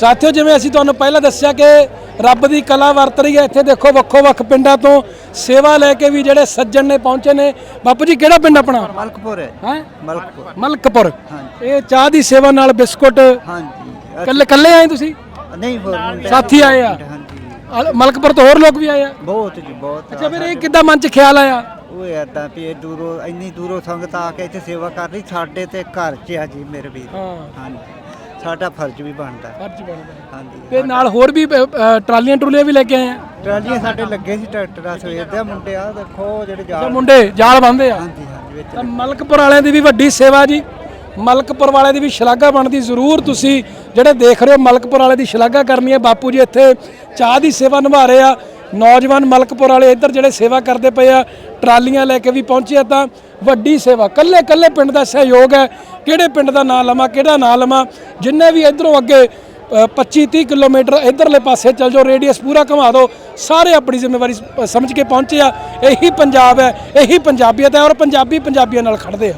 ਸਾਥੀਓ ਜਿਵੇਂ ਅਸੀਂ ਤੁਹਾਨੂੰ ਪਹਿਲਾਂ ਦੱਸਿਆ ਕਿ ਰੱਬ ਦੀ ਕਲਾ ਵਰਤ ਰਹੀ ਹੈ ਇੱਥੇ ਦੇਖੋ ਵੱਖੋ ਵੱਖ ਪਿੰਡਾਂ ਤੋਂ ਸੇਵਾ ਲੈ ਕੇ ਵੀ ਜਿਹੜੇ ਸੱਜਣ ਨੇ ਪਹੁੰਚੇ ਨੇ। ਬਾਪੂ ਜੀ ਕਿਹੜਾ ਪਿੰਡ ਆਪਣਾ? ਮਲਕਪੁਰ ਹੈ। ਹੈ? ਮਲਕਪੁਰ। ਮਲਕਪੁਰ। ਹਾਂਜੀ। ਇਹ ਚਾਹ ਦੀ ਸੇਵਾ ਨਾਲ ਬਿਸਕੁਟ ਹਾਂਜੀ। ਕੱਲੇ ਕੱਲੇ ਆਏ ਤੁਸੀਂ? ਨਹੀਂ ਹੋਰ ਸਾਥੀ ਆਏ। ਆ? ਮਲਕਪੁਰ ਤੋਂ ਹੋਰ ਲੋਕ ਵੀ ਆਏ ਆ? ਬਹੁਤ ਜੀ ਬਹੁਤ ਅੱਛਾ ਫਿਰ ਇਹ ਕਿੱਦਾਂ ਮਨ 'ਚ ਖਿਆਲ ਆਇਆ? ਉਹ ਏਦਾਂ ਵੀ ਇਹ ਦੂਰੋਂ ਇੰਨੀ ਦੂਰੋਂ ਸੰਗਤ ਆ ਕੇ ਇੱਥੇ ਸੇਵਾ ਕਰ ਰਹੀ ਸਾਡੇ ਤੇ ਘਰ 'ਚ ਆ ਜੀ ਮੇਰੇ ਵੀਰ। ਹਾਂ। ਹਾਂਜੀ। ਸਾਡਾ ਫਰਜ਼ ਵੀ ਬਣਦਾ। ਫਰਜ਼ ਬਣਦਾ। ਹਾਂਜੀ। ਤੇ ਨਾਲ ਹੋਰ ਵੀ ਅ, ਟਰਾਲੀਆਂ ਟਰੂਲੀਆਂ ਵੀ ਲੈ ਕੇ ਆਏ ਆ? ਟਰਾਲੀਆਂ ਸਾਡੇ ਲੱਗੇ ਸੀ ਟਰੈਕਟਰਾਂ ਸਵੇਰ ਦੇ। ਮੁੰਡੇ ਆ ਦੇਖੋ ਜਿਹੜੇ ਤੇ ਜਾਲ ਮੁੰਡੇ ਜਾਲ ਬੰਨਦੇ ਆ? ਹਾਂਜੀ ਹਾਂਜੀ ਵਿੱਚ ਤਾਂ ਮਲਕਪੁਰ ਵਾਲਿਆਂ ਦੀ ਵੀ ਵੱਡੀ ਸੇਵਾ ਜੀ। ਮਲਕਪੁਰ ਵਾਲਿਆਂ ਦੀ ਵੀ ਸ਼ਲਾਘਾ ਬਣਦੀ ਜ਼ਰੂਰ। ਤੁਸੀਂ ਜਿਹੜੇ ਦੇਖ ਰਹੇ ਹੋ ਮਲਕਪੁਰ ਵਾਲੇ ਦੀ ਸ਼ਲਾਘਾ ਕਰਨੀ ਹੈ। ਬਾਪੂ ਜੀ ਇੱਥੇ ਚਾਹ ਦੀ ਸੇਵਾ ਨਿਭਾ ਰਹੇ ਆ। ਨੌਜਵਾਨ ਮਲਕਪੁਰ ਵਾਲੇ ਇੱਧਰ ਜਿਹੜੇ ਸੇਵਾ ਕਰਦੇ ਪਏ ਆ, ਟਰਾਲੀਆਂ ਲੈ ਕੇ ਵੀ ਪਹੁੰਚੇ ਆ ਤਾਂ ਵੱਡੀ ਸੇਵਾ। ਕੱਲੇ ਕੱਲੇ ਪਿੰਡ ਦਾ ਸਹਿਯੋਗ ਹੈ। ਕਿਹੜੇ ਪਿੰਡ ਦਾ ਨਾਂ ਲਵਾਂ, ਕਿਹੜਾ ਨਾਂ ਲਵਾਂ? ਜਿੰਨੇ ਵੀ ਇੱਧਰੋਂ ਅੱਗੇ 25 30 ਕਿਲੋਮੀਟਰ ਇਧਰਲੇ ਪਾਸੇ ਚੱਲ ਜਾਓ, ਰੇਡੀਅਸ ਪੂਰਾ ਘੁਮਾ ਦਿਓ, ਸਾਰੇ ਆਪਣੀ ਜ਼ਿੰਮੇਵਾਰੀ ਸਮਝ ਕੇ ਪਹੁੰਚੇ ਆ। ਇਹੀ ਪੰਜਾਬ ਹੈ, ਇਹੀ ਪੰਜਾਬੀਅਤ ਹੈ ਔਰ ਪੰਜਾਬੀ ਪੰਜਾਬੀਆਂ ਨਾਲ ਖੜਦੇ ਆ।